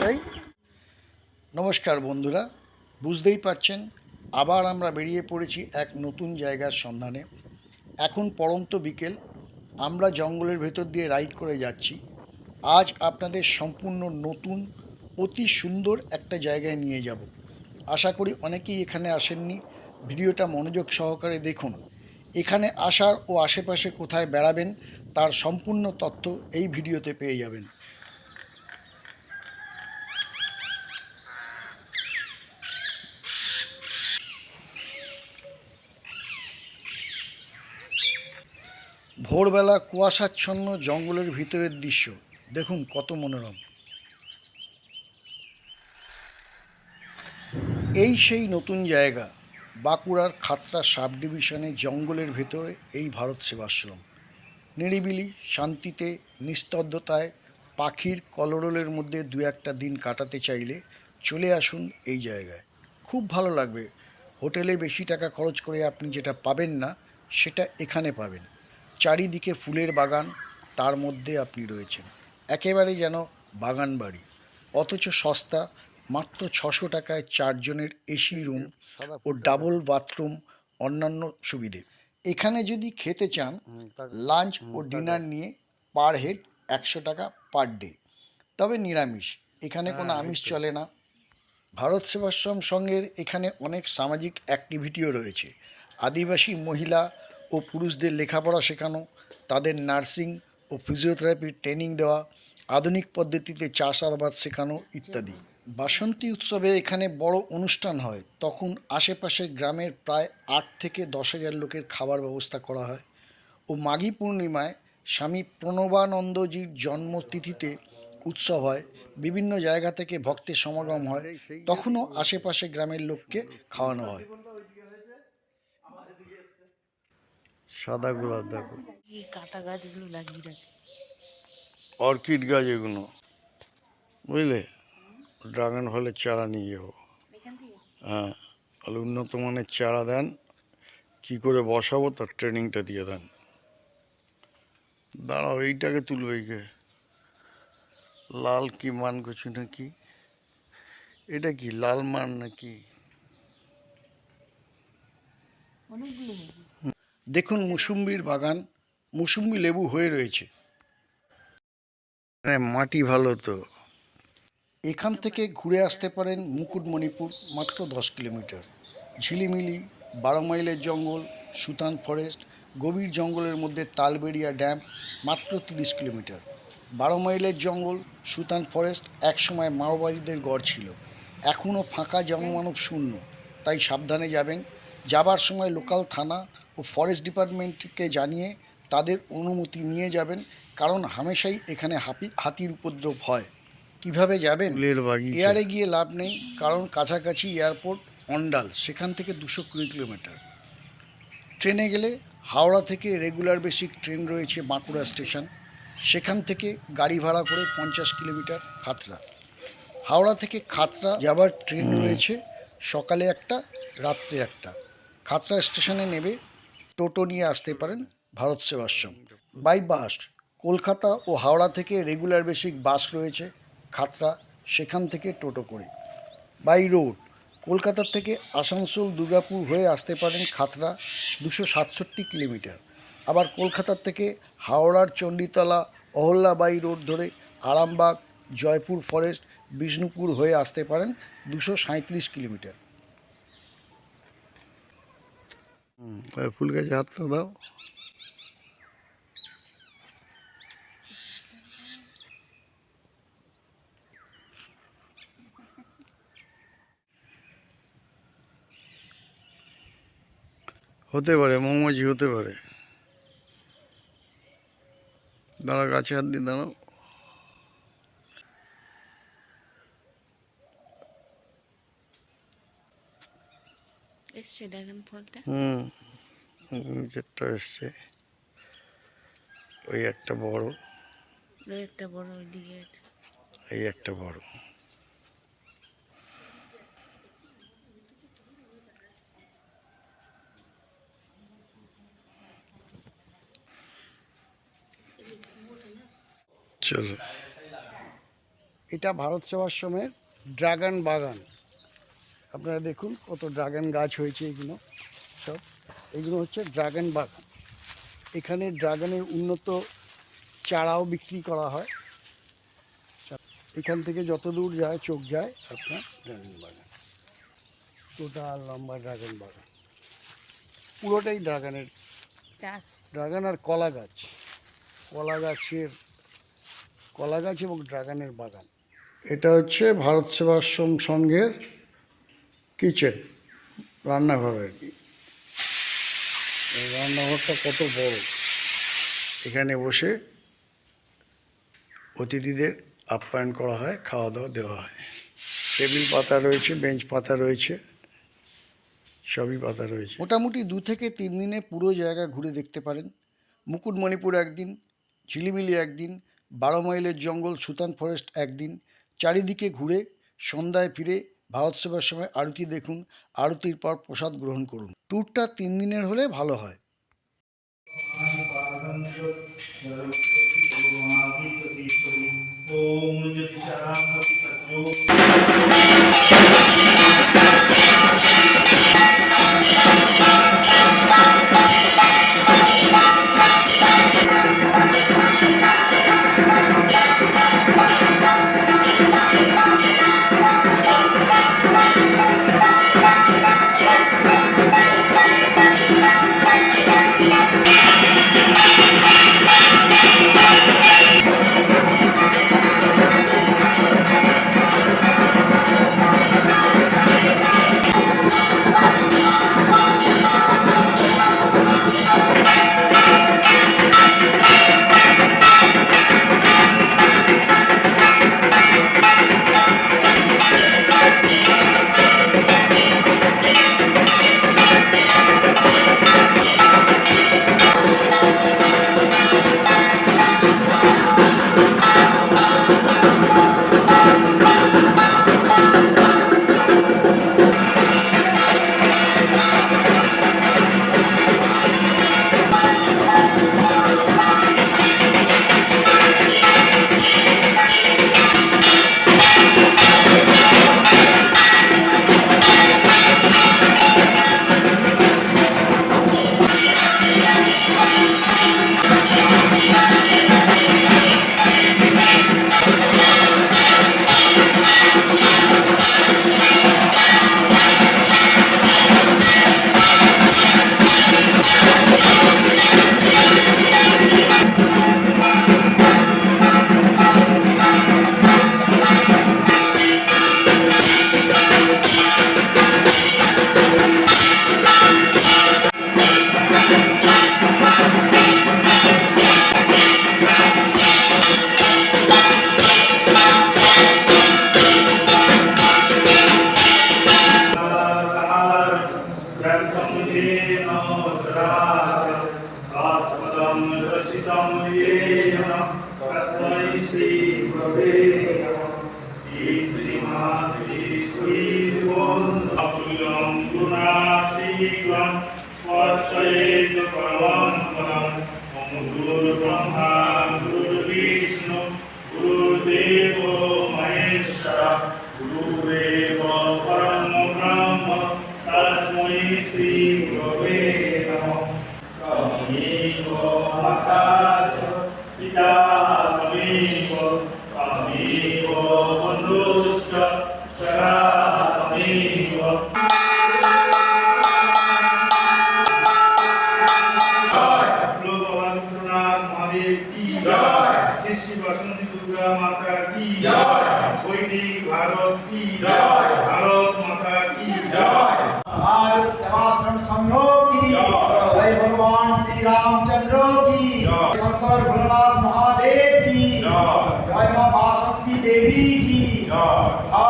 তাই নমস্কার বন্ধুরা, বুঝতেই পারছেন, আবার আমরা বেরিয়ে পড়েছি এক নতুন জায়গার সন্ধানে। এখন পড়ন্ত বিকেল, আমরা জঙ্গলের ভেতর দিয়ে রাইড করে যাচ্ছি। আজ আপনাদের সম্পূর্ণ নতুন, অতি সুন্দর একটা জায়গায় নিয়ে যাব। আশা করি অনেকেই এখানে আসেননি, ভিডিওটা মনোযোগ সহকারে দেখুন। এখানে আসার ও আশেপাশে কোথায় বেড়াবেন, তার সম্পূর্ণ তথ্য এই ভিডিওতে পেয়ে যাবেন। ভোরবেলা কুয়াশাচ্ছন্ন জঙ্গলের ভিতরের দৃশ্য। দেখুন কত মনোরম। এই সেই নতুন জায়গা, বাঁকুড়ার খাতড়া সাব ডিভিশনে জঙ্গলের ভেতরে এই ভারত সেবাশ্রম। নিরিবিলি, শান্তিতে, নিস্তব্ধতায় পাখির কলরোলের মধ্যে দু একটা দিন কাটাতে চাইলে চলে আসুন এই জায়গায়। খুব ভালো লাগবে। হোটেলে বেশি টাকা খরচ করে আপনি যেটা পাবেন না, সেটা এখানে পাবেন। চারিদিকে ফুলের বাগান তার মধ্যে আপনি রয়েছেন। একেবারে যেন বাগান বাড়ি। অথচ সস্তা মাত্র ছশো টাকায় চারজনের এসি রুম ও ডাবল বাথরুম অন্যান্য সুবিধে। এখানে যদি খেতে চান লাঞ্চ ও ডিনার নিয়ে পার হেড একশো টাকা পার ডে। তবে নিরামিষ এখানে কোনো আমিষ চলে না। ভারত সেবাশ্রম সংঘের এখানে অনেক সামাজিক অ্যাক্টিভিটিও রয়েছে। আদিবাসী মহিলা ও পুরুষদের লেখাপড়া শেখানো, তাদের নার্সিং ও ফিজিওথেরাপির ট্রেনিং দেওয়া, আধুনিক পদ্ধতিতে চাষাবাদ শেখানো ইত্যাদি। বাসন্তী উৎসবে এখানে বড় অনুষ্ঠান হয়। তখন আশেপাশের গ্রামের প্রায় আট থেকে দশ হাজার লোকের খাবার ব্যবস্থা করা হয় ও মাঘী পূর্ণিমায় স্বামী প্রণবানন্দজির জন্মতিথিতে উৎসব হয়। বিভিন্ন জায়গা থেকে ভক্তের সমাগম হয়। তখনও আশেপাশে গ্রামের লোককে খাওয়ানো হয়। সাদা গোলাপ দেখো। এই কাটা গাছগুলো লাগিয়ে রাখে। অর্কিড গাছ এগুলো বুঝলে? ড্রাগন ফলের চারা নিয়ে যাব। হ্যাঁ তাহলে উন্নত মানের চারা দেন কি করে বসাবো তার ট্রেনিংটা দিয়ে দেন। দাঁড়াও এইটাকে তুলবে এইকে। লাল কি মান কিছু নাকি? এটা কি লাল মান নাকি? দেখুন মুসুম্বির বাগান মুসুম্বি লেবু হয়ে রয়েছে। হ্যাঁ মাটি ভালো তো। এখান থেকে ঘুরে আসতে পারেন মুকুটমণিপুর মাত্র দশ কিলোমিটার। ঝিলিমিলি বারো মাইলের জঙ্গল সুতান ফরেস্ট গভীর জঙ্গলের মধ্যে তালবেড়িয়া ড্যাম মাত্র তিরিশ কিলোমিটার। বারো মাইলের জঙ্গল সুতান ফরেস্ট একসময় মাওবাদীদের গড় ছিল। এখনও ফাঁকা জনমানব শূন্য তাই সাবধানে যাবেন। যাবার সময় লোকাল থানা ও ফরেস্ট ডিপার্টমেন্টকে জানিয়ে তাদের অনুমতি নিয়ে যাবেন কারণ হামেশাই এখানে হাতি হাতির উপদ্রব হয়। কীভাবে যাবেন? এয়ারে গিয়ে লাভ নেই কারণ কাছাকাছি এয়ারপোর্ট অন্ডাল সেখান থেকে দুশো কুড়ি কিলোমিটার। ট্রেনে গেলে হাওড়া থেকে রেগুলার বেসিক ট্রেন রয়েছে বাঁকুড়া স্টেশন। সেখান থেকে গাড়ি ভাড়া করে পঞ্চাশ কিলোমিটার খাতড়া হাওড়া থেকে খাতড়া যাবার ট্রেন রয়েছে সকালে একটা রাত্রে একটা। খাতড়া স্টেশনে নেবে টোটো নিয়ে আসতে পারেন ভারত সেবাশ্রম। বাই বাস কলকাতা ও হাওড়া থেকে রেগুলার বেসিক বাস রয়েছে খাতড়া সেখান থেকে টোটো করে। বাই রোড কলকাতা থেকে আসানসোল দুর্গাপুর হয়ে আসতে পারেন খাতড়া দুশো সাতষট্টি কিলোমিটার। আবার কলকাতার থেকে হাওড়ার চণ্ডীতলা অহল্যাবাই রোড ধরে আরামবাগ জয়পুর ফরেস্ট বিষ্ণুপুর হয়ে আসতে পারেন দুশো সাঁত্রিশ কিলোমিটার। ফুল গাছে হাতটা দাও। হতে পারে মৌমাছি হতে পারে। দাঁড়া গাছে হাত দিয়ে দাঁড়াও। এসছে ড্রাগন ফলটা হুম এসছে। ওই একটা বড়। ওই একটা বড় ওইদিকে। এই একটা বড়। চলো। এটা ভারত সেবাশ্রমের ড্রাগন বাগান আপনারা দেখুন কত ড্রাগন গাছ হয়েছে এগুলো সব। এগুলো হচ্ছে ড্রাগন বাগান। এখানে ড্রাগনের উন্নত চারাও বিক্রি করা হয়। এখান থেকে যত দূর যায় চোখ যায় আপনার ড্রাগন বাগান। টোটাল লম্বা ড্রাগন বাগান। পুরোটাই ড্রাগনের। চাষ। ড্রাগন আর কলা গাছ। কলা গাছের কলা গাছ এবং ড্রাগনের বাগান। এটা হচ্ছে ভারত সেবাশ্রম সংঘের কিচেন, রান্নাঘর আর কি। রান্নাঘরটা কত বড়? এখানে বসে অতিথিদের আপ্যায়ন করা হয় খাওয়া দাওয়া দেওয়া হয়। টেবিল পাতা রয়েছে, বেঞ্চ পাতা রয়েছে, সবই পাতা রয়েছে। মোটামুটি দু থেকে তিন দিনে পুরো জায়গা ঘুরে দেখতে পারেন। মুকুটমণিপুর একদিন, ঝিলিমিলি একদিন, বারো মাইলের জঙ্গল সুতান ফরেস্ট একদিন। চারিদিকে ঘুরে, সন্ধ্যায় ফিরে ভারত সেবার সময় আরতি দেখুন, আরতির পর প্রসাদ গ্রহণ করুন। ট্যুরটা তিন দিনের হলে ভালো হয়। মাতা কি জয়। সৈনিক ভারত কি জয়? ভারত মাতা কি জয়? আর সেবাশ্রম সংঘ কি? জয়। ভগবান শ্রী রামচন্দ্র কি শঙ্কর ভোলানাথ মহাদেব কি? জয়। মা বাসন্তী দেবী কি? জয়।